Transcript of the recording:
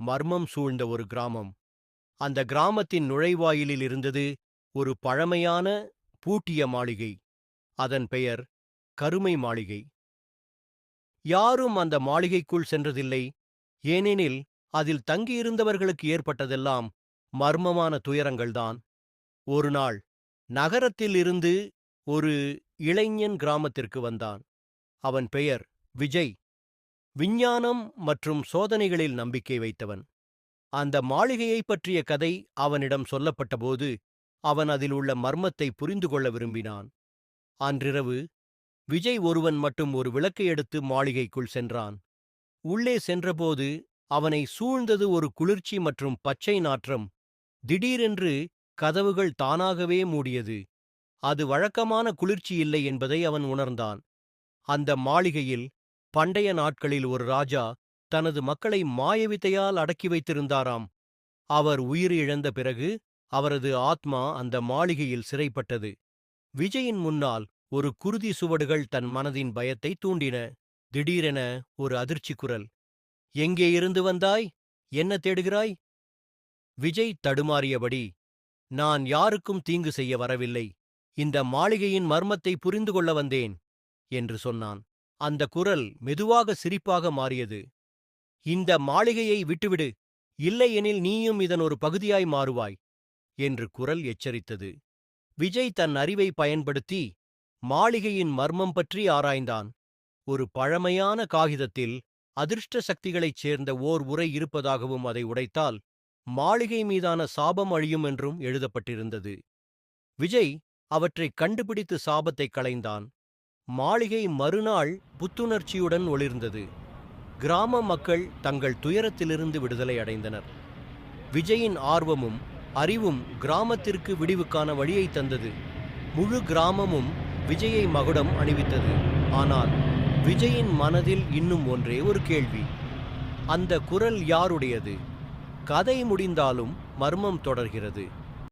மர்மம் சூழ்ந்த ஒரு கிராமம். அந்த கிராமத்தின் நுழைவாயிலில் இருந்தது ஒரு பழமையான பூட்டிய மாளிகை. அதன் பெயர் கருமை மாளிகை. யாரும் அந்த மாளிகைக்குள் சென்றதில்லை. ஏனெனில் அதில் தங்கியிருந்தவர்களுக்கு ஏற்பட்டதெல்லாம் மர்மமான துயரங்கள்தான் ஒரு நாள் நகரத்தில் இருந்து ஒரு இளைஞன் கிராமத்திற்கு வந்தான். அவன் பெயர் விஜய். விஞ்ஞானம் மற்றும் சோதனைகளில் நம்பிக்கை வைத்தவன். அந்த மாளிகையைப் பற்றிய கதை அவனிடம் சொல்லப்பட்டபோது அவன் அதில் உள்ள மர்மத்தை புரிந்து கொள்ள விரும்பினான். அன்றிரவு விஜய் ஒருவன் மட்டும் ஒரு விளக்கை எடுத்து மாளிகைக்குள் சென்றான். உள்ளே சென்றபோது அவனை சூழ்ந்தது ஒரு குளிர்ச்சி மற்றும் பச்சை நாற்றம். திடீரென்று கதவுகள் தானாகவே மூடியது. அது வழக்கமான குளிர்ச்சி இல்லை என்பதை அவன் உணர்ந்தான். அந்த மாளிகையில் பண்டைய நாட்களில் ஒரு ராஜா தனது மக்களை மாயவித்தையால் அடக்கி வைத்திருந்தாராம். அவர் உயிர் இழந்த பிறகு அவரது ஆத்மா அந்த மாளிகையில் சிறைப்பட்டது. விஜயின் முன்னால் ஒரு குருதி சுவடுகள் தன் மனதின் பயத்தை தூண்டின. திடீரென ஒரு அதிர்ச்சி குரல் எங்கே இருந்து வந்தாய்? என்ன தேடுகிறாய்? விஜய் தடுமாறியபடி நான் யாருக்கும் தீங்கு செய்ய வரவில்லை. இந்த மாளிகையின் மர்மத்தை புரிந்து கொள்ள வந்தேன் என்று சொன்னான். அந்த குரல் மெதுவாக சிரிப்பாக மாறியது. இந்த மாளிகையை விட்டுவிடு. இல்லையெனில் நீயும் இதன் ஒரு பகுதியாய் மாறுவாய் என்று குரல் எச்சரித்தது. விஜய் தன் அறிவை பயன்படுத்தி மாளிகையின் மர்மம் பற்றி ஆராய்ந்தான். ஒரு பழமையான காகிதத்தில் அதிர்ஷ்ட சக்திகளைச் சேர்ந்த ஓர் உரை இருப்பதாகவும் அதை உடைத்தால் மாளிகை மீதான சாபம் அழியும் என்றும் எழுதப்பட்டிருந்தது. விஜய் அவற்றைக் கண்டுபிடித்து சாபத்தைக் களைந்தான். மாளிகை மறுநாள் புத்துணர்ச்சியுடன் ஒளிர்ந்தது. கிராம மக்கள் தங்கள் துயரத்திலிருந்து விடுதலை அடைந்தனர். விஜயின் ஆர்வமும் அறிவும் கிராமத்திற்கு விடிவுக்கான வழியை தந்தது. முழு கிராமமும் விஜயை மகுடம் அணிவித்தது. ஆனால் விஜயின் மனதில் இன்னும் ஒன்றே ஒரு கேள்வி. அந்த குரல் யாருடையது? கதை முடிந்தாலும் மர்மம் தொடர்கிறது.